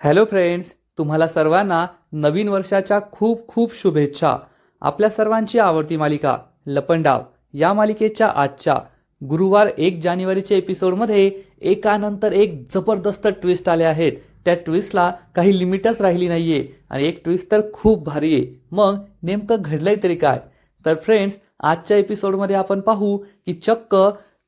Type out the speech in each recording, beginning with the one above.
Hello friends तुम्हाला सर्वांना नवीन वर्षाच्या खूप खूप शुभेच्छा. आपल्या सर्वांची आवडती मालिका लपंडाव या मालिकेच्या आजच्या गुरुवार एक जानेवारीच्या एपिसोडमध्ये एकानंतर एक जबरदस्त ट्विस्ट आले आहेत. त्या ट्विस्टला काही लिमिटच राहिली नाहीये आणि एक ट्विस्ट तर खूप भारी आहे. मग नेमकं घडलंय तरी काय? तर फ्रेंड्स आजच्या एपिसोडमध्ये आपण पाहू की चक्क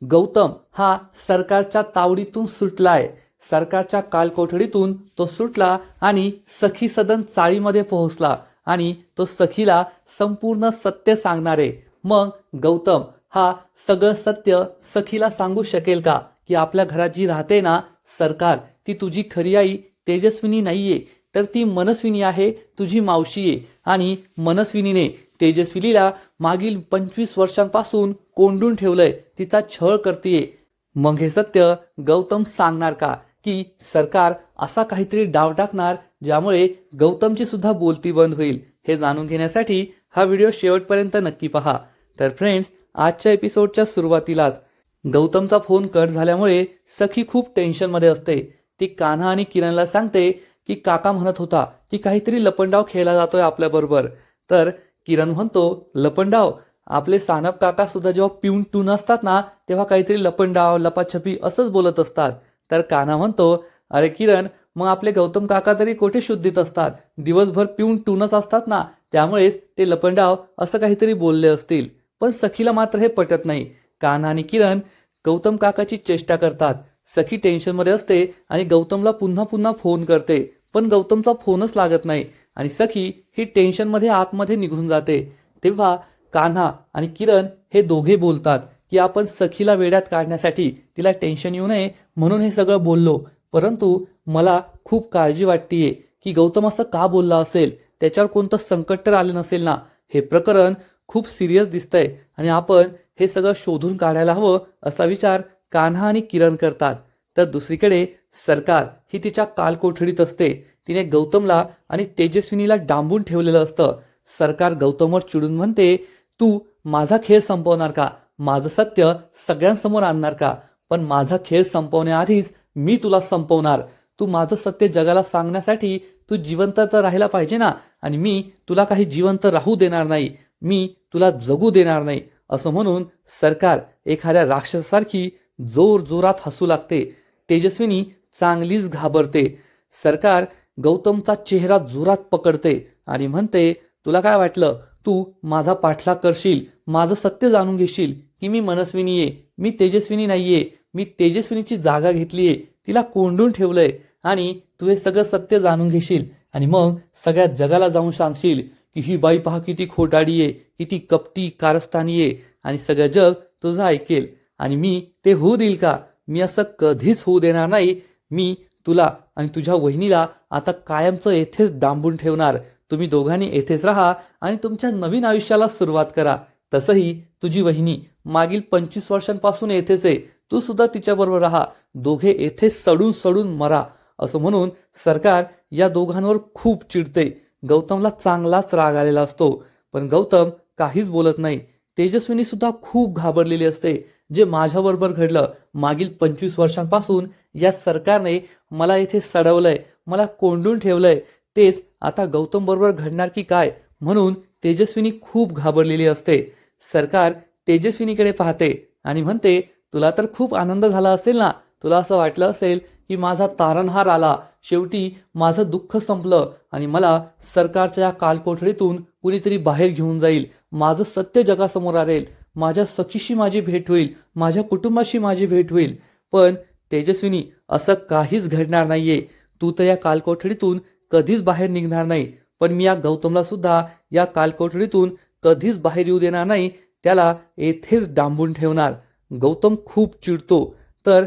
गौतम हा सरकारच्या तावडीतून सुटलाय. सरकारच्या कालकोठडीतून तो सुटला आणि सखी सदन चाळीमध्ये पोहोचला आणि तो सखीला संपूर्ण सत्य सांगणारे. मग गौतम हा सगळं सत्य सखीला सांगू शकेल का? की आपल्या घरात जी राहते ना सरकार ती तुझी खरी आई तेजस्विनी नाहीये. तर ती मनस्विनी आहे तुझी मावशी आहे आणि मनस्विनीने तेजस्विनीला मागील पंचवीस वर्षांपासून कोंडून ठेवलंय तिचा छळ करतेय. मग हे सत्य गौतम सांगणार का? की सरकार असा काहीतरी डाव टाकणार ज्यामुळे गौतमची सुद्धा बोलती बंद होईल हे जाणून घेण्यासाठी हा व्हिडिओ शेवटपर्यंत नक्की पहा. तर फ्रेंड्स आजच्या एपिसोडच्या सुरुवातीलाच गौतमचा फोन कट झाल्यामुळे सखी खूप टेन्शनमध्ये असते. ती कान्हा आणि किरणला सांगते की काका म्हणत होता की काहीतरी लपंडाव खेळला जातोय आपल्याबरोबर तर किरण म्हणतो लपंडाव आपले सानप काका सुद्धा जेव्हा पिऊन टून असतात ना तेव्हा काहीतरी लपंडाव लपाछपी असंच बोलत असतात. तर कान्हा म्हणतो अरे किरण मग आपले गौतम काका तरी कोठे शुद्धीत असतात? दिवसभर पिऊन टूनच असतात ना? त्यामुळेच ते लपंडाव असं काहीतरी बोलले असतील. पण सखीला मात्र हे पटत नाही. कान्हा आणि किरण गौतम काकाची चेष्टा करतात. सखी टेन्शनमध्ये असते आणि गौतमला पुन्हा पुन्हा फोन करते. पण गौतमचा फोनच लागत नाही आणि सखी ही टेन्शनमध्ये आतमध्ये निघून जाते. तेव्हा कान्हा आणि किरण हे दोघे बोलतात. की आपण सखीला वेड्यात काढण्यासाठी तिला टेन्शन येऊ नये म्हणून हे सगळं बोललो. परंतु मला खूप काळजी वाटतीये की गौतम असं का बोलला असेल? त्याच्यावर कोणतं संकट तर आलं नसेल ना? हे प्रकरण खूप सिरियस दिसतंय आणि आपण हे सगळं शोधून काढायला हवं असा विचार कान्हा आणि किरण करतात. तर दुसरीकडे सरकार ही तिच्या कालकोठडीत असते. तिने गौतमला आणि तेजस्विनीला डांबून ठेवलेलं असतं. सरकार गौतमवर चिडून म्हणते तू माझा खेळ संपवणार का? माझं सत्य सगळ्यांसमोर आणणार का? पण माझा खेळ संपवण्याआधीच मी तुला संपवणार. तू माझं सत्य जगाला सांगण्यासाठी तू जिवंत तर राहायला पाहिजे ना? आणि मी तुला काही जिवंत राहू देणार नाही. मी तुला जगू देणार नाही. असं म्हणून सरकार एखाद्या राक्षसासारखी जोर जोरात हसू लागते. तेजस्विनी चांगलीच घाबरते. सरकार गौतमचा चेहरा जोरात पकडते आणि म्हणते तुला काय वाटलं? तू माझा पाठलाग करशील माझं सत्य जाणून घेशील की मी मनस्विनी आहे मी तेजस्विनी नाहीये मी तेजस्विनीची जागा घेतलीये तिला कोंडून ठेवलंय आणि तू हे सगळं सत्य जाणून घेशील आणि मग सगळ्या जगाला जाऊन सांगशील की ही बाई पहा किती खोटाडी आहे किती कपटी कारस्थानी आहे आणि सगळं जग तुझं ऐकेल आणि मी ते होऊ देईल का? मी असं कधीच होऊ देणार नाही. मी तुला आणि तुझ्या वहिनीला आता कायमचं येथेच डांबून ठेवणार. तुम्ही दोघांनी येथेच राहा आणि तुमच्या नवीन आयुष्याला सुरुवात करा. तसंही तुझी वहिनी मागील पंचवीस वर्षांपासून येथेच आहे. तू सुद्धा तिच्याबरोबर राहा. दोघे येथे सडून सडून मरा असं म्हणून सरकार या दोघांवर खूप चिडते. गौतमला चांगलाच राग आलेला असतो पण गौतम काहीच बोलत नाही. तेजस्विनी सुद्धा खूप घाबरलेली असते. जे माझ्याबरोबर घडलं मागील पंचवीस वर्षांपासून या सरकारने मला येथे सडवलंय मला कोंडून ठेवलंय तेच आता गौतम बरोबर घडणार की काय म्हणून तेजस्विनी खूप घाबरलेली असते. सरकार तेजस्विनीकडे पाहते आणि म्हणते तुला तर खूप आनंद झाला असेल ना? तुला असं वाटलं असेल की माझा तारणहार आला. शेवटी माझं दुःख संपलं आणि मला सरकारच्या या कालकोठडीतून कुणीतरी बाहेर घेऊन जाईल. माझं सत्य जगासमोर आलेल माझ्या सखीशी माझी भेट होईल. माझ्या कुटुंबाशी माझी भेट होईल. पण तेजस्विनी असं काहीच घडणार नाहीये. तू तर या कालकोठडीतून कधीच बाहेर निघणार नाही. पण मी या गौतमला सुद्धा या कालकोठडीतून कधीच बाहेर येऊ देणार नाही त्याला येथेच डांबून ठेवणार. गौतम खूप चिडतो तर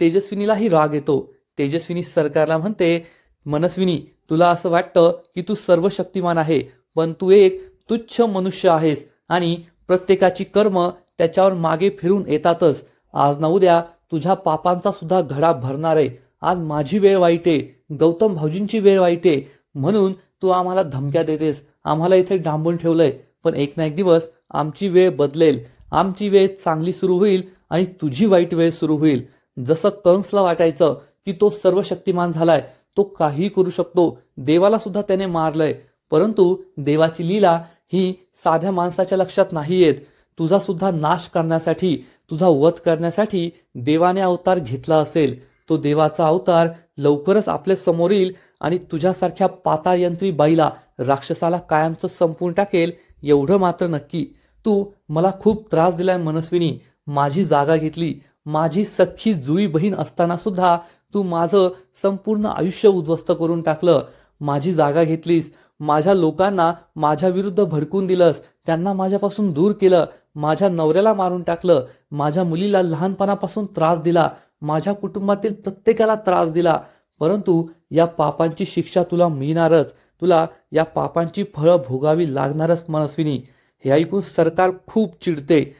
तेजस्विनीलाही राग येतो. तेजस्विनी सरकारला म्हणते मनस्विनी तुला असं वाटतं की तू सर्व शक्तिमान आहे पण तू एक तुच्छ मनुष्य आहेस आणि प्रत्येकाची कर्म त्याच्यावर मागे फिरून येतातच. आज ना उद्या तुझ्या पापांचा सुद्धा घडा भरणार आहे. आज माझी वेळ वाईट आहे गौतम भाऊजींची वेळ वाईट आहे म्हणून तू आम्हाला धमक्या देतेस. आम्हाला इथे डांबून ठेवलंय. पण एक ना एक दिवस आमची वेळ बदलेल. आमची वेळ चांगली सुरू होईल आणि तुझी वाईट वेळ सुरू होईल. जसं कंसला वाटायचं की तो सर्व शक्तिमान झालाय तो काही करू शकतो. देवाला सुद्धा त्याने मारलंय. परंतु देवाची लीला ही साध्या माणसाच्या लक्षात नाही येत तुझा सुद्धा नाश करण्यासाठी तुझा वध करण्यासाठी देवाने अवतार घेतला असेल. तो देवाचा अवतार लवकरच आपल्यासमोर येईल आणि तुझ्यासारख्या पाताळयंत्री बाईला राक्षसाला कायमचं संपून टाकेल एवढं मात्र नक्की. तू मला खूप त्रास दिलाय मनस्विनी. माझी जागा घेतली. माझी सख्खी जुळी बहीण असताना सुद्धा तू माझं संपूर्ण आयुष्य उद्ध्वस्त करून टाकलं. माझी जागा घेतलीस. माझ्या लोकांना माझ्या विरुद्ध भडकून दिलंस. त्यांना माझ्यापासून दूर केलं. माझ्या नवऱ्याला मारून टाकलं. माझ्या मुलीला लहानपणापासून त्रास दिला. माझ्या कुटुंबातील प्रत्येकाला त्रास दिला परंतु या पापांची शिक्षा तुला मिळणारच. तुला या पापांची फळं भोगावी लागणारच मनस्विनी. हे ऐकून सरकार खूप चिडते.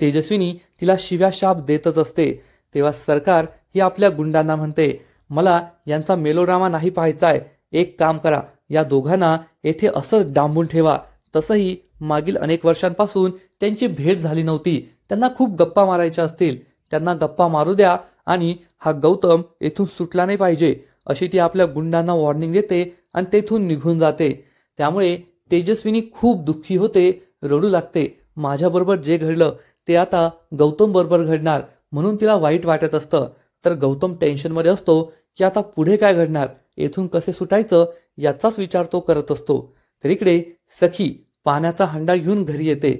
तेजस्विनी तिला शिव्या शाप देतच असते. तेव्हा सरकार ही आपल्या गुंडांना म्हणते मला यांचा मेलोड्रामा नाही पाहायचाय. एक काम करा या दोघांना येथे असंच डांबून ठेवा. तसंही मागील अनेक वर्षांपासून त्यांची भेट झाली नव्हती. त्यांना खूप गप्पा मारायच्या असतील. त्यांना गप्पा मारू द्या आणि हा गौतम येथून सुटला नाही पाहिजे अशी ती आपल्या गुंडांना वॉर्निंग देते आणि तेथून निघून जाते. त्यामुळे तेजस्विनी खूप दुःखी होते रडू लागते. माझ्याबरोबर जे घडलं ते आता गौतम बरोबर घडणार म्हणून तिला वाईट वाटत असतं. तर गौतम टेन्शनमध्ये असतो की आता पुढे काय घडणार येथून कसे सुटायचं याचाच विचार तो करत असतो. तर इकडे सखी पाण्याचा हंडा घेऊन घरी येते.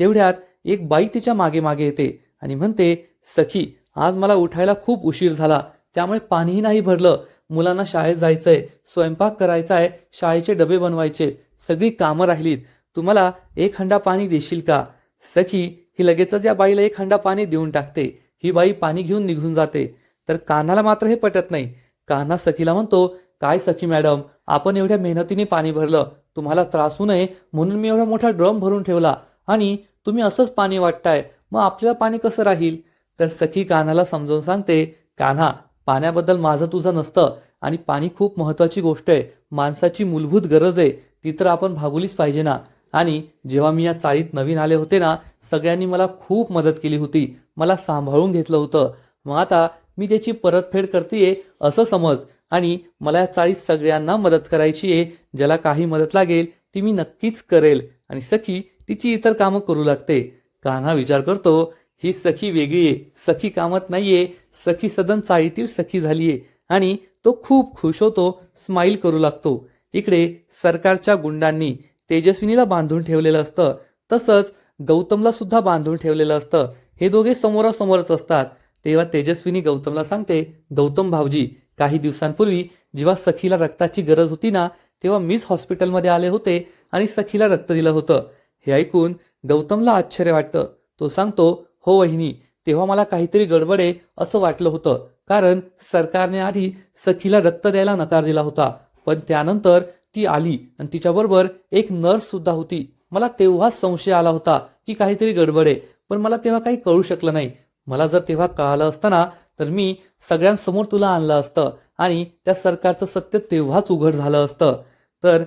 तेवढ्यात एक बाई तिच्यामागे मागे येते आणि म्हणते सखी आज मला उठायला खूप उशीर झाला. त्यामुळे पाणीही नाही भरलं. मुलांना शाळेत जायचं आहे स्वयंपाक करायचा आहे शाळेचे डबे बनवायचे. सगळी कामं राहिलीत. तुम्हाला एक हंडा पाणी देशील का? सखी ही लगेचच या बाईला एक हंडा पाणी देऊन टाकते. ही बाई पाणी घेऊन निघून जाते. तर कान्हाला मात्र हे पटत नाही. कान्हा सखीला म्हणतो काय सखी मॅडम आपण एवढ्या मेहनतीने पाणी भरलं. तुम्हाला त्रास होऊ नये म्हणून मी एवढा मोठा ड्रम भरून ठेवला. आणि तुम्ही असंच पाणी वाटताय. मग आपल्याला पाणी कसं राहील? तर सखी कान्हाला समजावून सांगते कान्हा पाण्याबद्दल माझं तुझं नसतं आणि पाणी खूप महत्वाची गोष्ट आहे. माणसाची मूलभूत गरज आहे. ती तर आपण भागवलीच पाहिजे ना. आणि जेव्हा मी या चाळीत नवीन आले होते ना सगळ्यांनी मला खूप मदत केली होती. मला सांभाळून घेतलं होतं. मग आता मी त्याची परतफेड करतेय असं समज आणि मला या चाळीत सगळ्यांना मदत करायची आहे. ज्याला काही मदत लागेल ती मी नक्कीच करेल. आणि सखी तिची इतर कामं करू लागते. कान्हा विचार करतो ही सखी वेगळी आहे. सखी कामत नाहीये. सखी सदन चाळीतील सखी झालीये. आणि तो खूप खुश होतो स्माईल करू लागतो. इकडे सरकारच्या गुंडांनी तेजस्विनीला बांधून ठेवलेलं असतं. तसंच गौतमला सुद्धा बांधून ठेवलेलं असतं. हे दोघे समोरासमोरच असतात. तेव्हा तेजस्विनी गौतमला सांगते गौतम भाऊजी काही दिवसांपूर्वी जेव्हा सखीला रक्ताची गरज होती ना तेव्हा मीच हॉस्पिटलमध्ये आले होते आणि सखीला रक्त दिलं होतं. हे ऐकून गौतमला आश्चर्य वाटतं. तो सांगतो हो वहिनी तेव्हा मला काहीतरी गडबड आहे असं वाटलं होतं कारण सरकारने आधी सखीला रक्त द्यायला नकार दिला होता पण त्यानंतर ती आली आणि तिच्याबरोबर एक नर्स सुद्धा होती. मला तेव्हाच संशय आला होता की काहीतरी गडबड आहे पण मला तेव्हा काही कळू शकलं नाही. मला जर तेव्हा कळालं असतं ना तर मी सगळ्यांसमोर तुला आणलं असतं आणि त्या सरकारचं सत्य तेव्हाच उघड झालं असतं. तर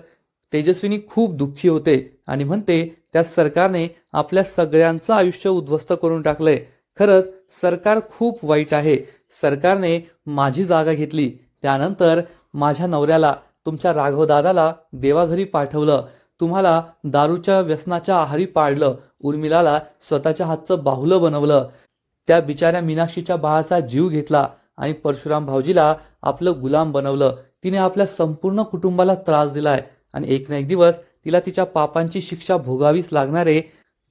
तेजस्विनी खूप दुःखी होते आणि म्हणते त्या सरकारने आपल्या सगळ्यांचं आयुष्य उद्ध्वस्त करून टाकलंय. खरंच सरकार खूप वाईट आहे. सरकारने माझी जागा घेतली. त्यानंतर माझ्या नवऱ्याला तुमच्या राघवदादाला देवाघरी पाठवलं. तुम्हाला दारूच्या व्यसनाच्या आहारी पाडलं. उर्मिलाला स्वतःच्या हातचं बाहुलं बनवलं. त्या बिचाऱ्या मीनाक्षीच्या बाळाचा जीव घेतला आणि परशुराम भाऊजीला आपलं गुलाम बनवलं. तिने आपल्या संपूर्ण कुटुंबाला त्रास दिलाय. आणि एक ना एक दिवस तिला तिच्या पापांची शिक्षा भोगावीच लागणारे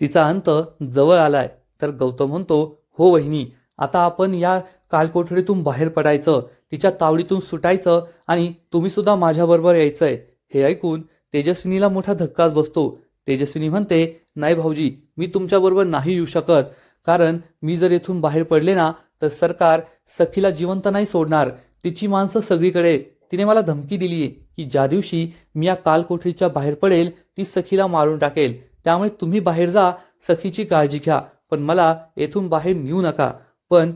तिचा अंत जवळ आलाय. तर गौतम म्हणतो हो वहिनी आता आपण या कालकोठडीतून बाहेर पडायचं तिच्या तावडीतून सुटायचं आणि तुम्ही सुद्धा माझ्याबरोबर यायचंय. हे ऐकून तेजस्विनीला मोठा धक्काच बसतो. तेजस्विनी म्हणते नाही भाऊजी मी तुमच्याबरोबर नाही येऊ शकत. कारण मी जर येथून बाहेर पडले ना तर सरकार सखीला जिवंत नाही सोडणार. तिची माणसं सगळीकडे तिने मला धमकी दिली आहे की ज्या दिवशी मी या कालकोठडीच्या बाहेर पडेल ती सखीला मारून टाकेल. त्यामुळे तुम्ही बाहेर जा सखीची काळजी घ्या. पण मला येथून बाहेर नेऊ नका. पण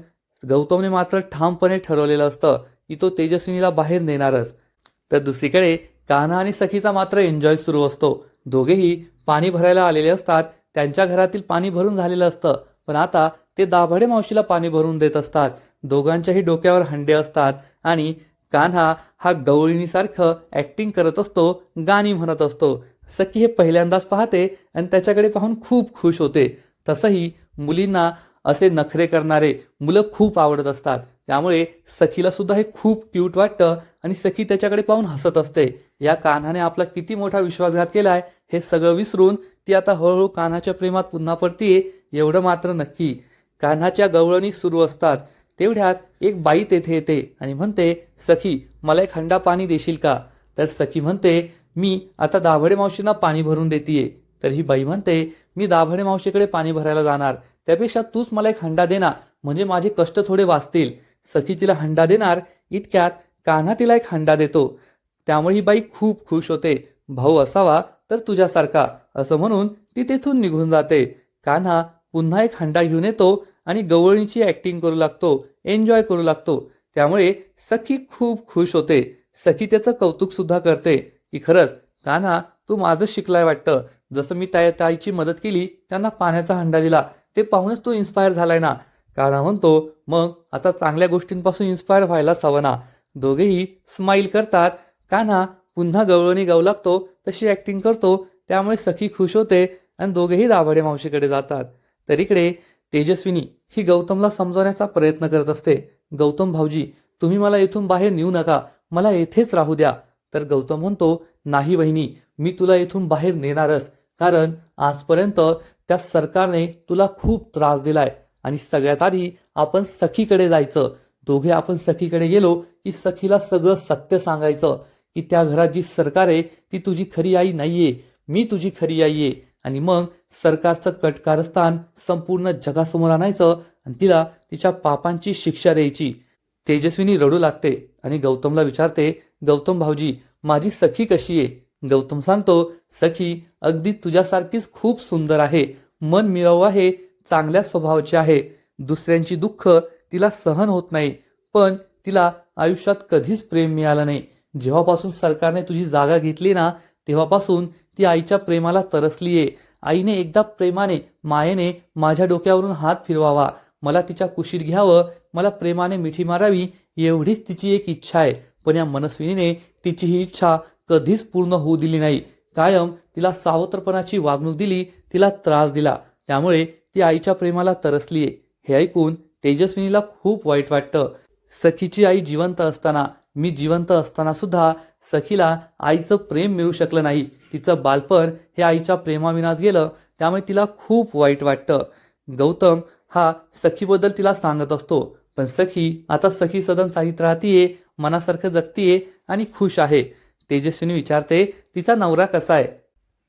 गौतमने मात्र ठामपणे ठरवलेलं असतं की तो तेजस्विनीला बाहेर नेणारच. तर दुसरीकडे कान्हा आणि सखीचा मात्र एन्जॉय सुरू असतो. दोघेही पाणी भरायला आलेले असतात. त्यांच्या घरातील पाणी भरून झालेलं असतं. पण आता ते दाभाडे मावशीला पाणी भरून देत असतात. दोघांच्याही डोक्यावर हंडे असतात आणि कान्हा हा गवळणीसारखं ऍक्टिंग करत असतो गाणी म्हणत असतो. सखी हे पहिल्यांदाच पाहते आणि त्याच्याकडे पाहून खूप खुश होते. तसंही मुलींना असे नखरे करणारे मुलं खूप आवडत असतात. त्यामुळे सखीला सुद्धा हे खूप क्यूट वाटतं आणि सखी त्याच्याकडे पाहून हसत असते. या कान्हाने आपला किती मोठा विश्वासघात केलाय हे सगळं विसरून ती आता हळूहळू कान्हाच्या प्रेमात पुन्हा पडतीये एवढं मात्र नक्की. कान्हाच्या गवळणी सुरू असतात. तेवढ्यात एक बाई तेथे येते आणि म्हणते सखी मला एक हंडा पाणी देशील का? तर सखी म्हणते मी आता दाभडे मावशींना पाणी भरून देतीये. तर ही बाई म्हणते मी दाभडे मावशीकडे पाणी भरायला जाणार. त्यापेक्षा तूच मला एक हंडा देना म्हणजे माझे कष्ट थोडे वाचतील. सखी तिला हंडा देणार इतक्यात कान्हा तिला एक हंडा देतो. त्यामुळे ही बाई खूप खुश होते. भाऊ असावा तर तुझ्यासारखा असं म्हणून ती तेथून निघून जाते. कान्हा पुन्हा एक हंडा घेऊन येतो आणि गवळणीची ऍक्टिंग करू लागतो एन्जॉय करू लागतो. त्यामुळे सखी खूप खुश होते. सखी त्याचं कौतुक सुद्धा करते. की खरंच कान्हा तू माझं शिकलाय वाटतं. जसं मी ताई ताईची मदत केली त्यांना पाण्याचा हंडा दिला. ते पाहूनच तू इन्स्पायर झालाय ना. कान्हा म्हणतो मग आता चांगल्या गोष्टींपासून इन्स्पायर व्हायलाच हवं ना दोघेही स्माईल करतात. कान्हा पुन्हा गवळणी गाऊ लागतो तशी ऍक्टिंग करतो. त्यामुळे सखी खुश होते आणि दोघेही दाभाडे मावशीकडे जातात. तर इकडे तेजस्विनी ही गौतमला समजवण्याचा प्रयत्न करत असते. गौतम भाऊजी तुम्ही मला इथून बाहेर नेऊ नका. मला येथेच राहू द्या. तर गौतम म्हणतो नाही वहिनी मी तुला इथून बाहेर नेणारच. कारण आजपर्यंत त्या सरकारने तुला खूप त्रास दिलाय. आणि सगळ्यात आधी आपण सखीकडे जायचं. दोघे आपण सखीकडे गेलो की सखीला सगळं सत्य सांगायचं. की त्या घरात जी सरकार आहे ती तुझी खरी आई नाहीये. मी तुझी खरी आई आहे. आणि मग सरकारचं कटकारस्थान संपूर्ण जगासमोर आणायचं आणि तिला तिच्या पापांची शिक्षा द्यायची. तेजस्विनी रडू लागते आणि गौतमला विचारते गौतम भाऊजी माझी सखी कशी आहे? गौतम सांगतो सखी अगदी तुझ्यासारखीच खूप सुंदर आहे. मन मिळव आहे चांगल्या स्वभावाची आहे. दुसऱ्यांची दुःख तिला सहन होत नाही पण तिला आयुष्यात कधीच प्रेम मिळालं नाही. जेव्हापासून सरकारने तुझी जागा घेतली ना तेव्हापासून ती आईच्या प्रेमाला तरसलीये. आईने एकदा प्रेमाने मायेने माझ्या डोक्यावरून हात फिरवावा. मला तिच्या कुशीत घ्यावं. मला प्रेमाने मिठी मारावी एवढीच तिची एक इच्छा आहे. पण या मनस्विनीने तिची ही इच्छा कधीच पूर्ण होऊ दिली नाही. कायम तिला सावत्रपणाची वागणूक दिली तिला त्रास दिला. त्यामुळे ती आईच्या प्रेमाला तरसलीये हे ऐकून तेजस्विनीला खूप वाईट वाटतं. सखीची आई जिवंत असताना मी जिवंत असताना सुद्धा सखीला आईचं प्रेम मिळू शकलं नाही. तिचं बालपण हे आईच्या प्रेमाविनाच गेलं त्यामुळे तिला खूप वाईट वाटतं. गौतम हा सखीबद्दल तिला सांगत असतो पण सखी आता सखी सदन साहित राहतीये मनासारखं जगतीये आणि खुश आहे. तेजस्विनी विचारते तिचा नवरा कसा आहे?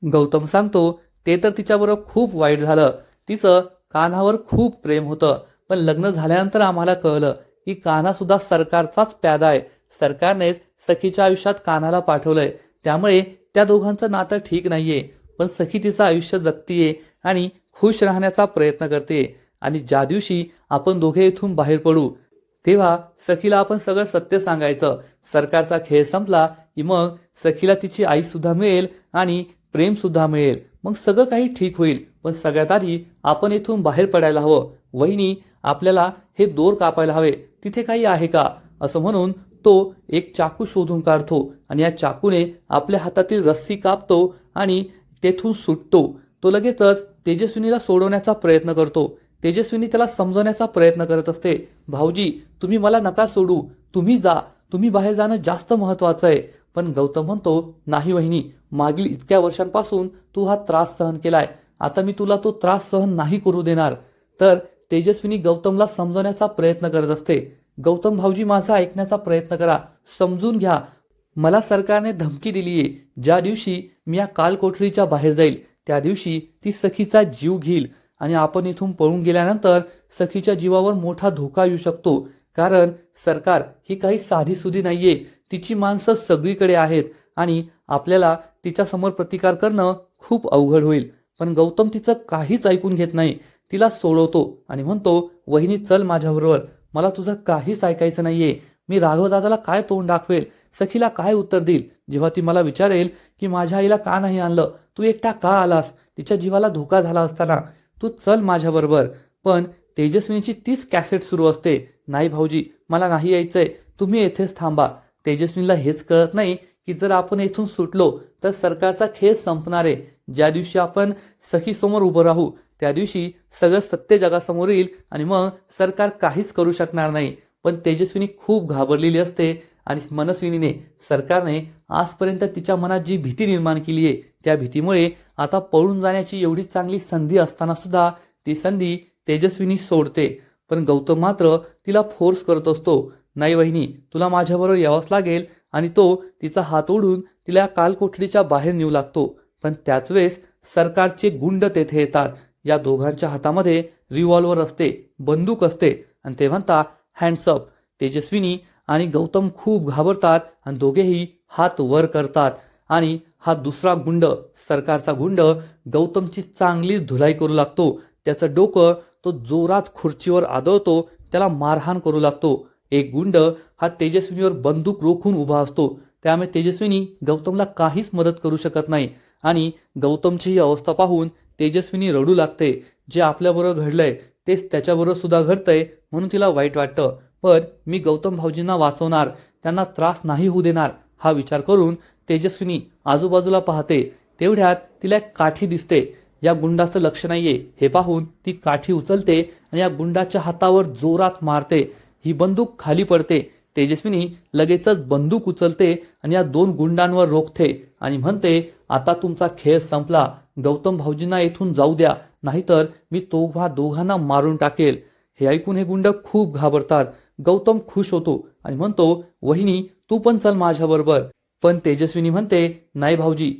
गौतम सांगतो ते तर तिच्याबरोबर खूप वाईट झालं. तिचं कान्हावर खूप प्रेम होतं पण लग्न झाल्यानंतर आम्हाला कळलं की कान्हा सुद्धा सरकारचाच प्यादा आहे. सरकारनेच सखीच्या आयुष्यात कान्हाला पाठवलंय. त्यामुळे त्या दोघांचं नातं ठीक नाहीये. पण सखी तिचं आयुष्य जगतीये आणि खुश राहण्याचा प्रयत्न करते. आणि ज्या दिवशी आपण दोघे इथून बाहेर पडू तेव्हा सखीला आपण सगळं सत्य सांगायचं. सरकारचा खेळ संपला की मग सखीला तिची आई सुद्धा मिळेल आणि प्रेम सुद्धा मिळेल. मग सगळं काही ठीक होईल. पण सगळ्यात आधी आपण इथून बाहेर पडायला हवं. वहिनी आपल्याला हे दोर कापायला हवे. तिथे काही आहे का? असं म्हणून तो एक चाकू शोधून काढतो आणि या चाकूने आपल्या हातातील रस्सी कापतो आणि तेथून सुटतो. तो लगेचच तेजस्विनीला सोडवण्याचा प्रयत्न करतो. तेजस्विनी त्याला समजवण्याचा प्रयत्न करत असते. भाऊजी तुम्ही मला नका सोडू. तुम्ही जा. तुम्ही बाहेर जाणं जास्त महत्वाचं आहे. पण गौतम म्हणतो नाही वहिनी मागील इतक्या वर्षांपासून तू हा त्रास सहन केलाय. आता मी तुला तो त्रास सहन नाही करू देणार. तर तेजस्विनी गौतमला समजवण्याचा प्रयत्न करत असते. गौतम भाऊजी माझा ऐकण्याचा प्रयत्न करा. समजून घ्या. मला सरकारने धमकी दिली आहे ज्या दिवशी मी या कालकोठरीच्या बाहेर जाईल त्या दिवशी ती सखीचा जीव घेईल आणि आपण इथून पळून गेल्यानंतर सखीच्या जीवावर मोठा धोका येऊ शकतो. कारण सरकार ही काही साधी सुधी नाहीये. तिची माणसं सगळीकडे आहेत आणि आपल्याला तिच्यासमोर प्रतिकार करणं खूप अवघड होईल. पण गौतम तिचं काहीच ऐकून घेत नाही. तिला सोडवतो आणि म्हणतो वहिनी चल माझ्याबरोबर. मला तुझं काहीच ऐकायचं नाहीये. मी राघवदादाला काय तोंड दाखवेल? सखीला काय उत्तर देईल? जेव्हा ती मला विचारेल की माझ्या आईला का नाही आणलं तू एकटा का आलास? तिच्या जीवाला धोका झाला असताना. तू चल माझ्याबरोबर पण तेजस्विनीची तीच कॅसेट सुरू असते. नाही भाऊजी मला नाही यायचंय. तुम्ही येथेच थांबा. तेजस्वीला हेच कळत नाही की जर आपण येथून सुटलो तर सरकारचा खेळ संपणार आहे. ज्या दिवशी आपण सखीसमोर उभं राहू त्या दिवशी सगळं सत्य जगासमोर येईल आणि मग सरकार काहीच करू शकणार नाही. पण तेजस्विनी खूप घाबरलेली असते आणि मनस्विनीने सरकारने आजपर्यंत तिच्या मनात जी भीती निर्माण केली आहे त्या भीतीमुळे आता पळून जाण्याची एवढी चांगली संधी असताना सुद्धा ती संधी तेजस्विनी सोडते. पण गौतम मात्र तिला फोर्स करत असतो. नाही वहिनी तुला माझ्याबरोबर यावंच लागेल आणि तो तिचा हात ओढून तिला कालकोठडीच्या बाहेर नेऊ लागतो. पण त्याच वेळेस सरकारचे गुंड तेथे येतात. या दोघांच्या हातामध्ये रिव्हॉल्वर असते बंदूक असते आणि ते म्हणता हँडसअप तेजस्विनी आणि गौतम खूप घाबरतात आणि दोघेही हात वर करतात. आणि हा दुसरा गुंड सरकारचा गुंड गौतमची चांगलीच धुलाई करू लागतो. त्याचं डोकं तो जोरात खुर्चीवर आदळतो त्याला मारहाण करू लागतो. एक गुंड हा तेजस्विनीवर बंदूक रोखून उभा असतो. त्यामुळे तेजस्विनी गौतमला काहीच मदत करू शकत नाही. आणि गौतमची ही अवस्था पाहून तेजस्विनी रडू लागते. जे आपल्याबरोबर घडलंय तेच त्याच्याबरोबर सुद्धा घडतंय म्हणून तिला वाईट वाटतं. पण मी गौतम भाऊजींना वाचवणार त्यांना त्रास नाही होऊ देणार हा विचार करून तेजस्विनी आजूबाजूला पाहते. तेवढ्यात तिला एक काठी दिसते. या गुंडाचं लक्ष नाहीये. हे पाहून ती काठी उचलते आणि या गुंडाच्या हातावर जोरात मारते. ही बंदूक खाली पडते. तेजस्विनी लगेचच बंदूक उचलते आणि या दोन गुंडांवर रोखते आणि म्हणते आता तुमचा खेळ संपला. गौतम भाऊजींना येथून जाऊ द्या. नाहीतर मी तोव्हा दोघांना मारून टाकेल. हे ऐकून हे गुंड खूप घाबरतात. गौतम खुश होतो आणि म्हणतो वहिनी तू पण चल माझ्याबरोबर. पण तेजस्विनी म्हणते नाही भाऊजी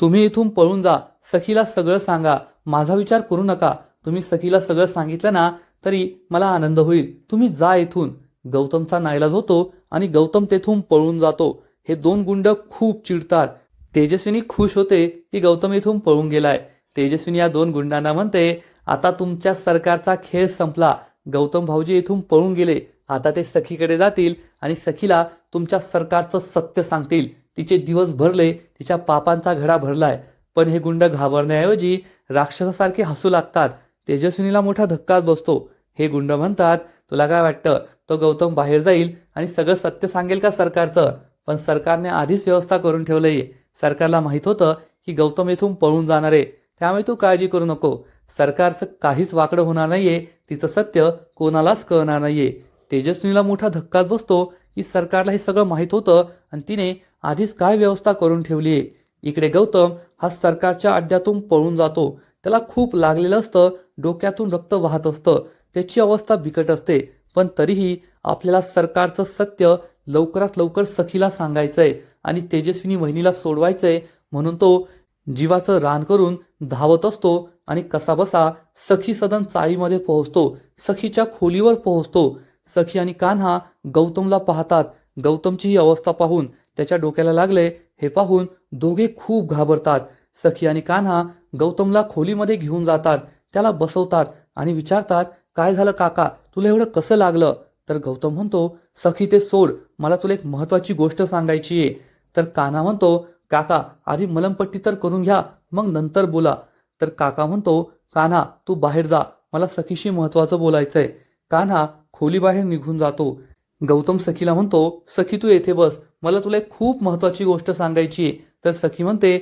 तुम्ही इथून पळून जा. सखीला सगळं सांगा. माझा विचार करू नका. तुम्ही सखीला सगळं सांगितलं ना तरी मला आनंद होईल. तुम्ही जा इथून. गौतमचा नाईलाज होतो आणि गौतम तेथून पळून जातो. हे दोन गुंड खूप चिडतात. तेजस्विनी खुश होते की गौतम इथून पळून गेलाय. तेजस्विनी या दोन गुंडांना म्हणते आता तुमच्या सरकारचा खेळ संपला. गौतम भाऊजी इथून पळून गेले. आता ते सखीकडे जातील आणि सखीला तुमच्या सरकारचं सत्य सांगतील. तिचे दिवस भरले तिच्या पापांचा घडा भरलाय. पण हे गुंड घाबरण्याऐवजी राक्षसासारखे हसू लागतात. तेजस्विनीला मोठा धक्काच बसतो. हे गुंड म्हणतात तुला काय वाटतं? तो गौतम बाहेर जाईल आणि सगळं सत्य सांगेल का सरकारचं? पण सरकारने आधीच व्यवस्था करून ठेवलंय. सरकारला माहीत होतं की गौतम येथून पळून जाणार आहे त्यामुळे तू काळजी करू नको. सरकारचं काहीच वाकडं होणार नाहीये तिचं सत्य कोणालाच कळणार नाहीये. तेजस्वीला मोठा धक्काच बसतो की सरकारला हे सगळं माहीत होतं आणि तिने आधीच काय व्यवस्था करून ठेवली आहे इकडे गौतम हा सरकारच्या अड्ड्यातून पळून जातो. त्याला खूप लागलेलं असतं डोक्यातून रक्त वाहत असतं. त्याची अवस्था बिकट असते. पण तरीही आपल्याला सरकारचं सत्य लवकरात लवकर सखीला सांगायचंय. आणि तेजस्विनी वहिनीला सोडवायचं आहे म्हणून तो जीवाचं रान करून धावत असतो आणि कसाबसा सखी सदन चाळीमध्ये पोहोचतो. सखीच्या खोलीवर पोहोचतो. सखी आणि कान्हा गौतमला पाहतात. गौतमची ही अवस्था पाहून त्याच्या डोक्याला लागले हे पाहून दोघे खूप घाबरतात. सखी आणि कान्हा गौतमला खोलीमध्ये घेऊन जातात. त्याला बसवतात आणि विचारतात काय झालं काका? तुला एवढं कसं लागलं? तर गौतम म्हणतो सखी ते सोड. मला तुला एक महत्वाची गोष्ट सांगायची आहे तर कान्हा म्हणतो काका आधी मलमपट्टी तर करून घ्या मग नंतर बोला. तर काका म्हणतो कान्हा तू बाहेर जा मला सखीशी महत्वाचं बोलायचंय. कान्हा खोलीबाहेर निघून जातो. गौतम सखीला म्हणतो सखी तू येथे बस मला तुला एक खूप महत्वाची गोष्ट सांगायची आहे तर सखी म्हणते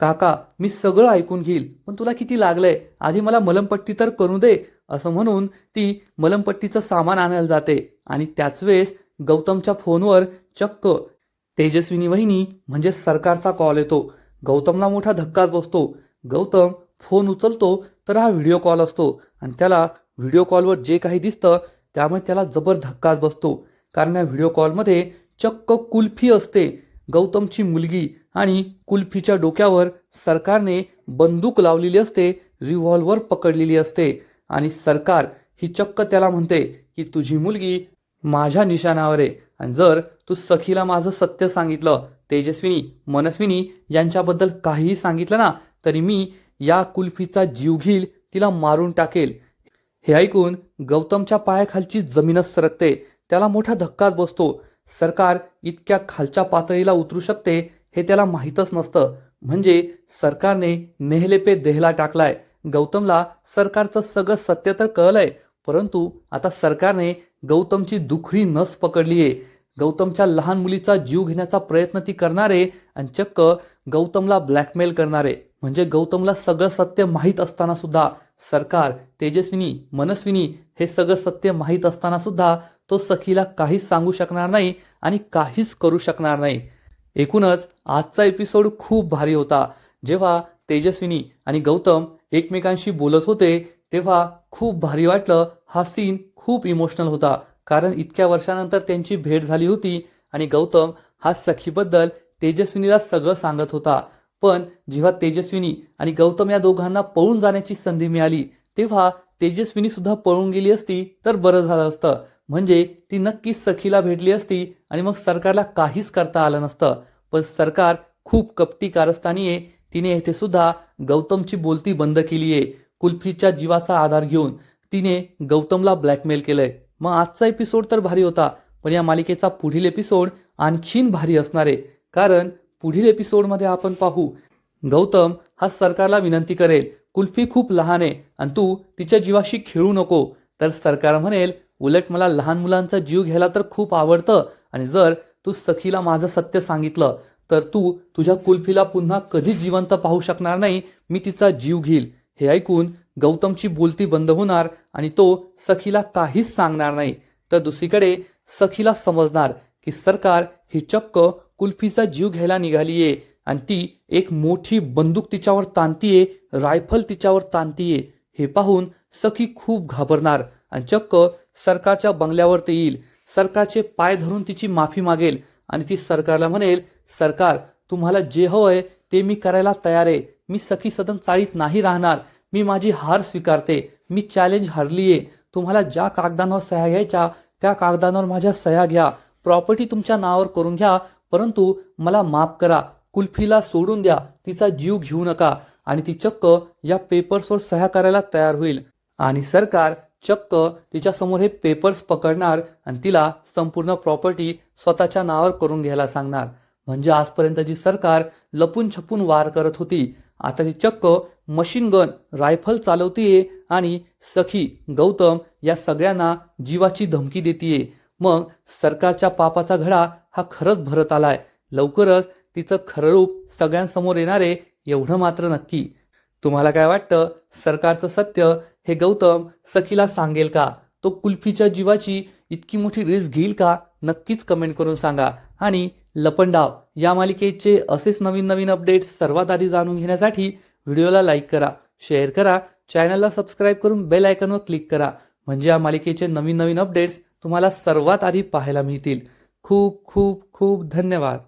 काका मी सगळं ऐकून घेईल पण तुला किती लागलंय? आधी मला मलमपट्टी तर करू दे असं म्हणून ती मलमपट्टीचं सामान आणायला जाते. आणि त्याच वेळेस गौतमच्या फोनवर चक्क तेजस्विनी वहिनी म्हणजे सरकारचा कॉल येतो. गौतमला मोठा धक्काच बसतो. गौतम फोन उचलतो तर हा व्हिडिओ कॉल असतो. आणि त्याला व्हिडिओ कॉलवर जे काही दिसतं त्यामुळे त्याला जबर धक्काच बसतो. कारण या व्हिडिओ कॉलमध्ये चक्क कुल्फी असते. गौतमची मुलगी आणि कुल्फीच्या डोक्यावर सरकारने बंदूक लावलेली असते रिव्हॉल्वर पकडलेली असते. आणि सरकार ही चक्क त्याला म्हणते की तुझी मुलगी माझ्या निशाणावर आहे. आणि जर तू सखीला माझं सत्य सांगितलं तेजस्विनी मनस्विनी यांच्याबद्दल काहीही सांगितलं ना तरी मी या कुल्फीचा जीव घेईल तिला मारून टाकेल. हे ऐकून गौतमच्या पायाखालची जमीनच सरकते. त्याला मोठा धक्काच बसतो. सरकार इतक्या खालच्या पातळीला उतरू शकते हे त्याला माहीतच नसतं. म्हणजे सरकारने नेहलेपे देहला टाकलाय. गौतमला सरकारचं सगळं सत्य तर कळलंय परंतु आता सरकारने गौतमची दुखरी नस पकडलीये. गौतमच्या लहान मुलीचा जीव घेण्याचा प्रयत्न ती करणारे आणि चक्क गौतमला ब्लॅकमेल करणारे. म्हणजे गौतमला सगळं सत्य माहीत असताना सुद्धा सरकार तेजस्विनी मनस्विनी हे सगळं सत्य माहीत असताना सुद्धा तो सखीला काहीच सांगू शकणार नाही आणि काहीच करू शकणार नाही. एकूणच आजचा एपिसोड खूप भारी होता. जेव्हा तेजस्विनी आणि गौतम एकमेकांशी बोलत होते तेव्हा खूप भारी वाटलं हा सीन खूप इमोशनल होता. कारण इतक्या वर्षानंतर त्यांची भेट झाली होती आणि गौतम हा सखीबद्दल तेजस्विनीला सगळं सांगत होता. पण जेव्हा तेजस्विनी आणि गौतम या दोघांना पळून जाण्याची संधी मिळाली तेव्हा तेजस्विनी सुद्धा पळून गेली असती तर बरं झालं असतं. म्हणजे ती नक्कीच सखीला भेटली असती आणि मग सरकारला काहीच करता आलं नसतं. पण सरकार खूप कपटी कारस्थानी आहे. तिने येथे सुद्धा गौतमची बोलती बंद केली आहे कुल्फीच्या जीवाचा आधार घेऊन तिने गौतमला ब्लॅकमेल केलंय. मग आजचा एपिसोड तर भारी होता पण या मालिकेचा पुढील एपिसोड आणखीन भारी असणार आहे. कारण पुढील एपिसोडमध्ये आपण पाहू गौतम हा सरकारला विनंती करेल कुल्फी खूप लहान आहे आणि तू तिच्या जीवाशी खेळू नको. तर सरकार म्हणेल उलट मला लहान मुलांचा जीव घ्यायला तर खूप आवडतं आणि जर तू सखीला माझं सत्य सांगितलं तर तू तुझ्या कुल्फीला पुन्हा कधीच जिवंत पाहू शकणार नाही मी तिचा जीव घेईल. हे ऐकून गौतमची बोलती बंद होणार आणि तो सखीला काहीच सांगणार नाही. तर दुसरीकडे सखीला समजणार की सरकार ही चक्क कुल्फीचा जीव घ्यायला निघालीये आणि ती एक मोठी बंदूक तिच्यावर ताणतीये रायफल तिच्यावर ताणतीये. हे पाहून सखी खूप घाबरणार आणि चक्क सरकारच्या बंगल्यावर ते येईल. सरकारचे पाय धरून तिची माफी मागेल आणि ती सरकारला म्हणेल सरकार तुम्हाला जे हवंय ते मी करायला तयार आहे. मी सखी सदन चाळीत नाही राहणार. मी माझी हार स्वीकारते. मी चॅलेंज हरलीये. तुम्हाला ज्या कागदांवर सह्या घ्यायच्या त्या कागदांवर माझ्या सह्या घ्या. प्रॉपर्टी तुमच्या नावावर करून घ्या परंतु मला माफ करा. कुल्फीला सोडून द्या. तिचा जीव घेऊ नका. आणि ती चक्क या पेपर्सवर सह्या करायला तयार होईल. आणि सरकार चक्क तिच्यासमोर हे पेपर्स पकडणार आणि तिला संपूर्ण प्रॉपर्टी स्वतःच्या नावावर करून घ्यायला सांगणार. म्हणजे आजपर्यंत जी सरकार लपून छपून वार करत होती आता ती चक्क मशीन गन रायफल चालवतेय आणि सखी गौतम या सगळ्यांना जीवाची धमकी देतेय. मग सरकारच्या पापाचा घडा हा खरंच भरत आलाय. लवकरच तिचं खरं रूप सगळ्यांसमोर येणारे एवढं मात्र नक्की. तुम्हाला काय वाटतं? सरकारचं सत्य हे गौतम सखीला सांगेल का? तो कुल्फीच्या जीवाची इतकी मोठी रिस्क घेईल का? नक्कीच कमेंट करून सांगा. आणि लपंडाव या मालिकेचे असेच नवीन नवीन अपडेट्स सर्वात आधी जाणून घेण्यासाठी व्हिडिओला लाईक करा शेअर करा चॅनलला सबस्क्राईब करून बेल आयकॉनवर क्लिक करा. म्हणजे या मालिकेचे नवीन नवीन अपडेट्स तुम्हाला सर्वात आधी पाहायला मिळतील. खूप खूप खूप धन्यवाद.